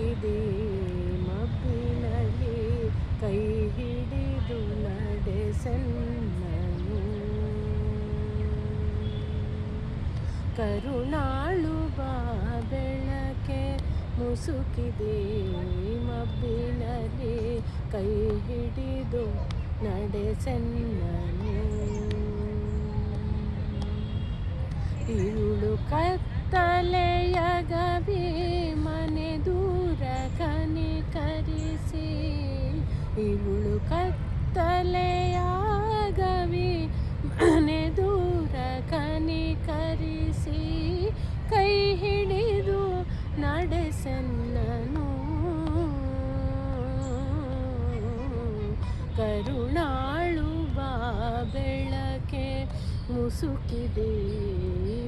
ಮುಸುಕಿದೆ ಮಬ್ಬಿನಲ್ಲಿ ಕೈ ಹಿಡಿದು ನಡೆಸನ್ನನು ಕರುಣಾಳು ಬಾ ಬೆಳಕೆ ಮುಸುಕಿದೆ, ಮಬ್ಬಿನಲ್ಲಿ ಕೈ ಹಿಡಿದು ನಡೆಸನ್ನನು ಇರುಳು ಕತ್ತಲೆಯ ಇರುಳು ಕತ್ತಲೆಯಾಗವಿ. ಮನೆ ದೂರ ಕನಿಕರಿಸಿ ಕೈ ಹಿಡಿದು ನಡೆಸನ್ನನು. ಕರುಣಾಳು ಬಾ ಬೆಳಕೆ ಮುಸುಕಿದೆ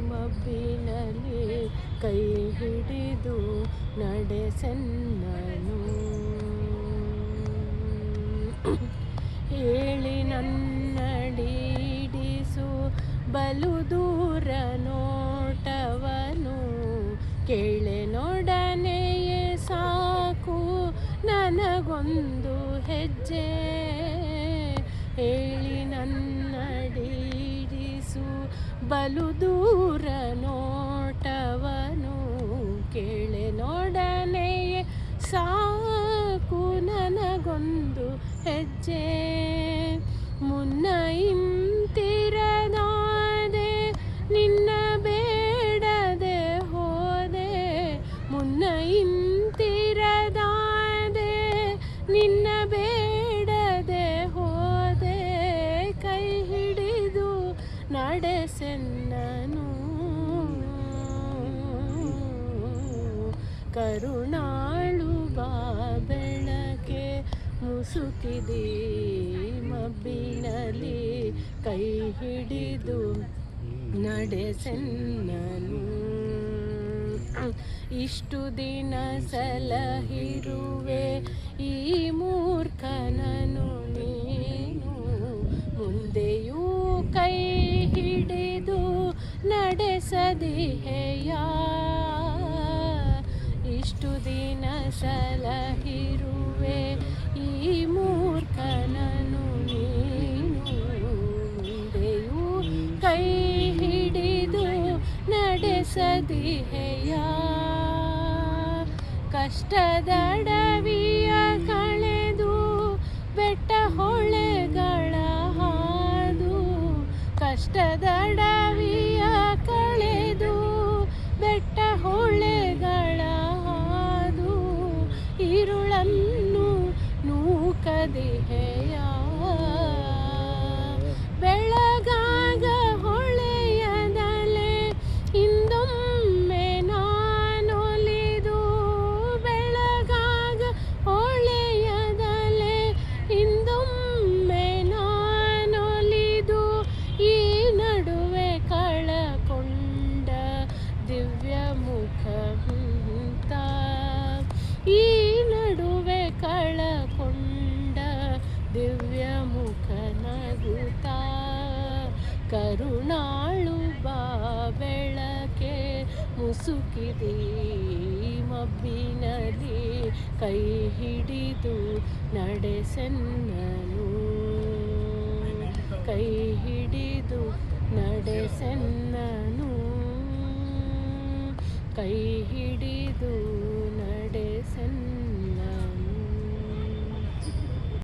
ಮಬ್ಬಿನಲ್ಲಿ. ಕೈ ಹಿಡಿದು ನಡೆಸನ್ನನು. ಹೇಳಿ ನನ್ನಡಿಡಿಸು, ಬಲು ದೂರ ನೋಟವನು. ಕೇಳೆ ನೋಡನೆಯೇ ಸಾಕು, ನನಗೊಂದು ಹೆಜ್ಜೆ. ಹೇಳಿ ನನ್ನಡಿಡಿಸು, ಬಲು ದೂರ ನೋಟವನು. ಕೇಳೆ ಹೆಜ್ಜೆ. ಮುನ್ನ ಇಂತಿರದಾದೆ ನಿನ್ನ ಬೇಡದೆ ಹೋದೆ. ಮುನ್ನ ಇಂತಿರದಾದೆ ನಿನ್ನ ಬೇಡದೆ ಹೋದೆ. ಕೈ ಹಿಡಿದು ನಡೆಸೆನ್ನನು. ಕರುಣಾಳು ಬಾ ಬೆಳಕೆ ಮುಸುಕಿದೆ ಮಬ್ಬಿನಲ್ಲಿ ಕೈ ಹಿಡಿದು ನಡೆಸೆನ್ನನು ಇಷ್ಟು ದಿನ ಸಲಹಿರುವೆ ಈ ಮೂರ್ಖನನು ನೀನು. ಮುಂದೆಯೂ ಕೈ ಹಿಡಿದು ನಡೆಸದಿಹೆಯ ಇಷ್ಟು ದಿನ ಸಲಹಿರುವೆ ಸದಿಹೆಯ? ಕಷ್ಟದಡವಿಯ ಕಳೆದು ಬೆಟ್ಟ ಹೊಳೆಗಳ ಹಾದು ಕಷ್ಟದಡವಿಯ ಕಳೆದು ಬೆಟ್ಟ ಹೊಳೆಗಳ ಹಾದು ಇರುಳನ್ನು ಹೇಯಾ ಹಂತ ಈ ನಡುವೆ ಕಳಕೊಂಡ ದಿವ್ಯ ಮುಖ ನಗುತ ಕರುಣಾಳು ಬಾ ಬೆಳಕೆ ಮುಸುಕಿದೆ ಮಬ್ಬಿನಲ್ಲಿ ಕೈ ಹಿಡಿದು ನಡೆಸೆನ್ನನು. ಕೈ ಹಿಡಿದು ನಡೆಸೆನ್ನನು. ಕೈ ಹಿಡಿದು ನಡೆಸನ್